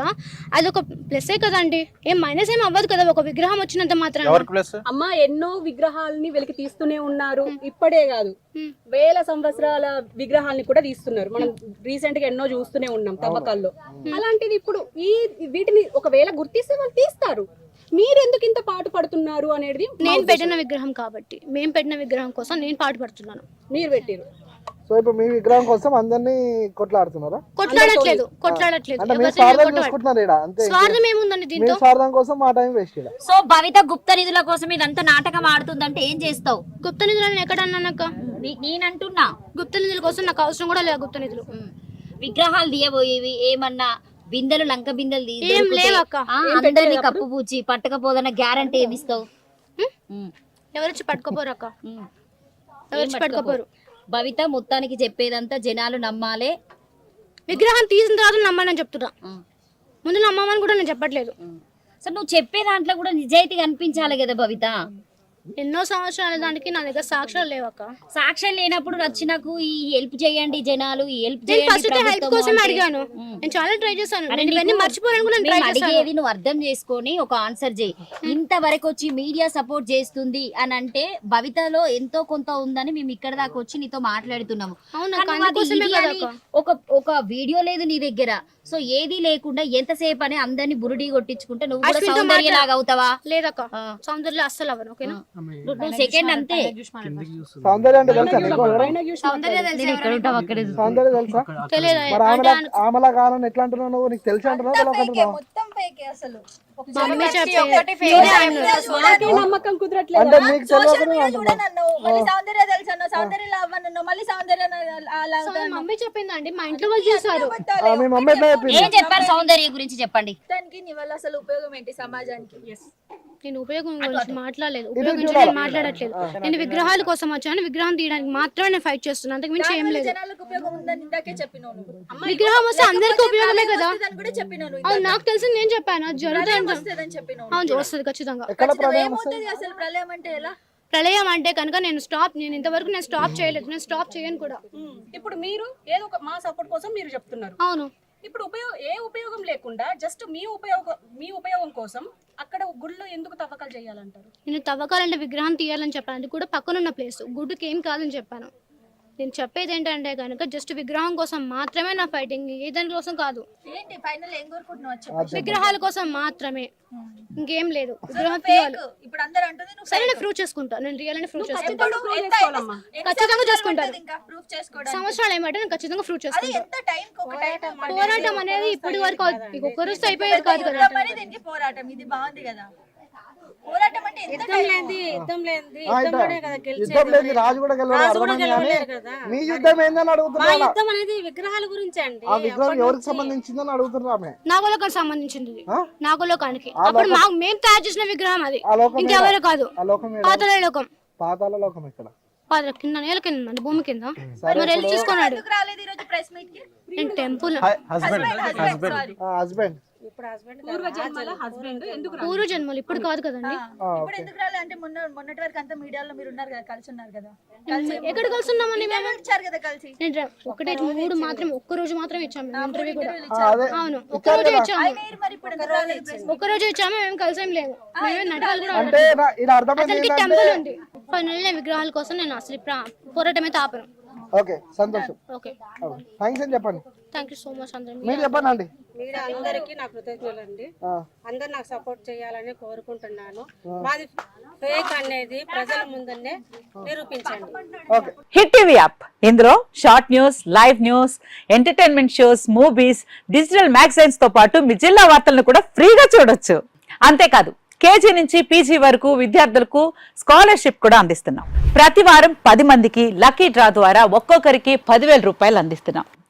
Speaker 8: అది ఒక ప్లస్సే కదండి? ఏం మైనస్ ఏం అవ్వదు కదా ఒక విగ్రహం వచ్చినంత మాత్రం
Speaker 10: అమ్మ ఎన్నో విగ్రహాలని వెలికి తీస్తూనే ఉన్నారు. ఇప్పుడే కాదు. వేల సంవత్సరాల విగ్రహాలని కూడా తీస్తున్నారు. మనం రీసెంట్గా ఎన్నో చూస్తూనే ఉన్నాం తవ్వకాల్లో. అలాంటిది ఇప్పుడు ఈ వీటిని ఒకవేళ గుర్తిస్తే వాళ్ళు తీస్తారు. మీరు ఎందుకు ఇంత పాటు పడుతున్నారు అనేది
Speaker 8: నేను. పెట్టిన విగ్రహం కాబట్టి మేము పెట్టిన విగ్రహం కోసం నేను పాటుపడుతున్నాను
Speaker 10: మీరు పెట్టారు
Speaker 13: సో ఇప్పుడు మీ విగ్రహం కోసం అందరినీ కొట్లాడుతున్నారా?
Speaker 8: కొట్లాడట్లేదు కొట్లాడట్లేదు.
Speaker 13: అంటే మీ
Speaker 8: ఎవరితో
Speaker 13: స్వార్థం చూసుకుంటున్నారు ఇక్కడ అంతే.
Speaker 8: స్వార్థం ఏముందండి దీంతో?
Speaker 13: స్వార్థం కోసం మా టైం వేస్ట్ ఇక్కడ
Speaker 12: సో భవిత గుప్త నిధుల కోసం ఇదంతా నాటకం ఆడుతుందంటే ఏం చేస్తావు?
Speaker 8: గుప్త నిధులు నేను ఎక్కడ అన్నానక్క
Speaker 12: నీ- నేనంటున్నా.
Speaker 8: గుప్త నిధుల కోసం నాకు అవసరం కూడా లేదు గుప్త నిధులు.
Speaker 12: విగ్రహాలు తీయబోయేవి ఏమన్నా బిందెలు లంక బిందెలు అందరినీ కప్పు పూచి పట్టకపోదన్న గ్యారంటీ ఏమిస్తావు
Speaker 8: ఎవరొచ్చి పట్టుకోపోరు అక్క. ఎవరొచ్చి పట్టుకోపోరు?
Speaker 12: భవిత మొత్తానికి చెప్పేదంతా జనాలు నమ్మాలే.
Speaker 8: విగ్రహం తీసిన తర్వాత నమ్మని చెప్తున్నా. ముందు నమ్మమని కూడా నేను చెప్పట్లేదు.
Speaker 12: ఉమ్. సో నువ్వు చెప్పే దాంట్లో కూడా నిజాయితీ కనిపించాలి కదా భవిత.
Speaker 8: ఎన్నో సంవత్సరాల దానికి నా దగ్గర సాక్ష్యాలు లేవక్క.
Speaker 12: సాక్ష్యం లేనప్పుడు వచ్చి నాకు ఈ హెల్ప్ చేయండి జనాలు ఈ హెల్ప్
Speaker 8: నేను ఫస్ట్ హెల్ప్ కోసం అడిగాను. నేను చాలా ట్రై చేశాను. నేను ఇవన్నీ మర్చిపోయాను కూడా ట్రై చేశాను.
Speaker 12: అడిగేది నువ్వు అర్థం చేసుకొని ఒక ఆన్సర్ చేయి. ఇంతవరకు వచ్చి మీడియా సపోర్ట్ చేస్తుంది అని అంటే భవితలో ఎంతో కొంత ఉందని మేము ఇక్కడ దాకా వచ్చి నీతో మాట్లాడుతున్నాము.
Speaker 8: అవును
Speaker 12: కానీ
Speaker 8: అందుకోసమే కదా అక్క.
Speaker 12: ఒక ఒక వీడియో లేదు నీ దగ్గర. సో ఏది లేకుండా ఎంతసేపు అని అందరిని బురుడి కొట్టించుకుంటే నువ్వు కూడా సౌందర్య లాగా అవుతావా
Speaker 8: లేదక్క. సౌందర్యం అస్సలు అవ్వను ఓకేనా?
Speaker 12: నువ్వు- సెకండ్ అంతే.
Speaker 13: సౌందర్య అంటే తెలుసా
Speaker 8: సౌందర్య
Speaker 12: నేను ఇక్కడ ఉంటావు అక్కడే చూస్తా.
Speaker 13: సౌందర్య తెలుసా?
Speaker 8: తెలియదు
Speaker 13: ఆమెలా కావాలని ఎట్లా అంటున్నావు? నువ్వు నీకు తెలిసి అంటున్నావు?
Speaker 11: మొత్తం ఫేకే అసలు.
Speaker 8: మమ్మీ చెప్పి
Speaker 10: నమ్మకం కుదరట్లేదు
Speaker 11: సౌందర్య తెలుసు అన్నావు సౌందర్య లవ్ అన్నావు మళ్ళీ సౌందర్య అలా
Speaker 8: సో మమ్మీ చెప్పిందండి మా ఇంట్లో వాళ్ళు
Speaker 13: చెప్పింది?
Speaker 12: ఏం చెప్పారు సౌందర్య గురించి చెప్పండి?
Speaker 11: దానికి నీ వల్ల అసలు ఉపయోగం ఏంటి సమాజానికి?
Speaker 8: నేను ఉపయోగం గురించి మాట్లాడలేదు. ఉపయోగం గురించి. నేను మాట్లాడట్లేదు. నేను విగ్రహాల కోసం వచ్చాను. విగ్రహం తీయడానికి మాత్రమే నేను ఫైట్ చేస్తున్నాను అంతకు మించి ఏం లేదు.
Speaker 11: జనాలకు ఉపయోగం ఉందని ఇందాకే చెప్పినావు నువ్వు.
Speaker 8: విగ్రహం వస్తే అందరికీ ఉపయోగమే కదా.
Speaker 11: అని కూడా చెప్పినావు నువ్వు
Speaker 8: అవును నాకు తెలిసి నేను చెప్పాను. అది జరుగుతుంది
Speaker 11: వస్తుందని చెప్పినావు
Speaker 8: అవును వస్తుంది ఖచ్చితంగా.
Speaker 13: ఎక్కడ ప్రమేయం
Speaker 11: ఏమవుతుంది అసలు ప్రళయం అంటే ఎలా?
Speaker 8: ప్రళయం అంటే కనుక నేను స్టాప్ నేను ఇంతవరకు నేను స్టాప్ చేయలేదు. నేను స్టాప్ చేయను కూడా.
Speaker 10: ఉమ్. ఇప్పుడు మీరు ఏదో ఒక మా సపోర్ట్ కోసం మీరు చెప్తున్నారు.
Speaker 8: అవును.
Speaker 10: ఇప్పుడు ఉపయోగ ఏ ఉపయోగం లేకుండా జస్ట్ మీ ఉపయోగం మీ ఉపయోగం కోసం అక్కడ గుళ్ళు ఎందుకు తవ్వకాలు చేయాలంటారు?
Speaker 8: నేను తవ్వకాలంటే విగ్రహం తీయాలని చెప్పాను. అది కూడా పక్కనున్న ప్లేస్ గుడ్డుకి ఏం కాదని చెప్పాను. నేను చెప్పేది ఏంటంటే కనుక జస్ట్ విగ్రహం కోసం మాత్రమే నా ఫైటింగ్ ఏ దాని కోసం కాదు.
Speaker 11: ఏంటి? ఫైనల్ ఏం కోరుకుంటున్నావు? అది చెప్పు.
Speaker 8: విగ్రహాల కోసం మాత్రమే. ఇంకేం లేదు. విగ్రహం
Speaker 11: నువ్వు
Speaker 8: తీయాలి.
Speaker 11: fake. ఇప్పుడు అందరు అంటుంది నువ్వు
Speaker 8: సరే. నేను ప్రూవ్ చేసుకుంటా. నేను రియల్ అని ప్రూవ్
Speaker 10: ఖచ్చితంగా
Speaker 8: చేసుకుంటా
Speaker 11: ఎప్పుడు?
Speaker 10: prove
Speaker 11: ఎంత-
Speaker 10: చేసుకోవాలమ్మా.
Speaker 11: ఎన్ని
Speaker 8: ఖచ్చితంగా
Speaker 11: సంవత్సరాలు
Speaker 8: చేసుకుంటాను. సంవత్సరాలు ఏమంటే నేను ఖచ్చితంగా ప్రూవ్
Speaker 11: అది
Speaker 8: చేసుకుంటా.
Speaker 11: ఎంత టైం ఒక టైం
Speaker 8: పోరాటం అనేది ఇప్పటి వరకు అవుతుంది. ఒక్క రోజుతో అయిపోయేది కాదు. కదా
Speaker 11: పోరాటం. ఇది బాగుంది కదా. పోరాటం అంటే ఎంత టైం?
Speaker 2: యుద్ధం లేనిది
Speaker 13: ఆ, ఇట్లా యుద్ధం లేదు రాజు కూడా గెలవడు అర్థమైంది కానీ మీ యుద్ధం ఏందని అడుగుతున్నా
Speaker 2: యుద్ధం అనేది విగ్రహాల గురించి అండి.
Speaker 13: ఆ విగ్రహం ఎవరికి సంబంధించిందని అడుగుతున్నా ఆమె?
Speaker 8: నాగలోకానికి సంబంధించింది. ఇది.
Speaker 13: ఆ?
Speaker 8: నాగలోకానికి.
Speaker 13: ఆ
Speaker 8: అప్పుడు మా మేము తయారు చేసిన విగ్రహం అది.
Speaker 13: ఆ లోకం
Speaker 8: ఇంకెవరు కాదు.
Speaker 13: ఆ లోకం ఏడ?
Speaker 8: పాతల లోకం.
Speaker 13: పాతాళ లోకం ఇక్కడ
Speaker 8: పాత కింద నేల కింద ఉందండి భూమి కింద. మరి వెళ్ళి చూసుకున్నాడు
Speaker 11: ఎందుకు రాలేదు ఈ రోజు ప్రెస్ మీట్కి
Speaker 8: నేను temple.
Speaker 6: Husband husband
Speaker 11: sorry
Speaker 13: husband.
Speaker 7: ఇప్పుడు హస్బెండ్
Speaker 10: పూర్వ జన్మల హస్బెండ్ ఎందుకు రాలేదు?
Speaker 8: పూర్వ జన్మలు ఇప్పుడు కాదు కదండి.
Speaker 11: ఇప్పుడు. ఎందుకు రాలే? అంటే మొన్న మొన్నటి వరకు అంతా మీడియాలో మీరు ఉన్నారు కదా కలిసి ఉన్నారు కదా. కలిసి
Speaker 8: ఎక్కడ కలిసి ఉన్నామండి మేము?
Speaker 11: ఇచ్చారు కదా కలిసి.
Speaker 8: ఒకటే మూడు మాత్రం ఒక్క రోజు మాత్రం ఇచ్చాము మేము ఇంటర్వ్యూ కూడా. అవును. ఒక్క రోజు. ఇచ్చాము? ఒక్క రోజు ఇచ్చాము మేము కలిసేం లేము మేమే నడవాలి కూడా
Speaker 13: ఏంటంటే
Speaker 8: టెంపుల్ ఉంది. నేను విగ్రహాల కోసం నేను అసలు ప్రా- పోరాటం అయితే ఆపను.
Speaker 13: ఓకే సంతోషం.
Speaker 8: ఓకే.
Speaker 13: థ్యాంక్స్ అని చెప్పండి.
Speaker 8: థ్యాంక్ యూ సో మచ్ అందరం.
Speaker 13: మీరు చెప్పండి అండి
Speaker 7: అందరికీ నా కృతజ్ఞతలు అండి అందరు నాకు సపోర్ట్ చేయాలని కోరుకుంటున్నాను. మాది ఫేక్ అనేది ప్రజల ముందనే నిరూపించండి.
Speaker 13: ఓకే.
Speaker 14: హిట్ టీవీ యాప్ ఇందులో short news live news entertainment shows movies digital మ్యాగజైన్స్తో పాటు మీ జిల్లా వార్తలను కూడా ఫ్రీగా చూడొచ్చు. అంతేకాదు కేజీ నుంచి పీజీ వరకు విద్యార్థులకు స్కాలర్షిప్ కూడా అందిస్తున్నాం. ప్రతి వారం పది మందికి లక్కీ డ్రా ద్వారా ఒక్కొక్కరికి పదివేల రూపాయలు అందిస్తున్నాం.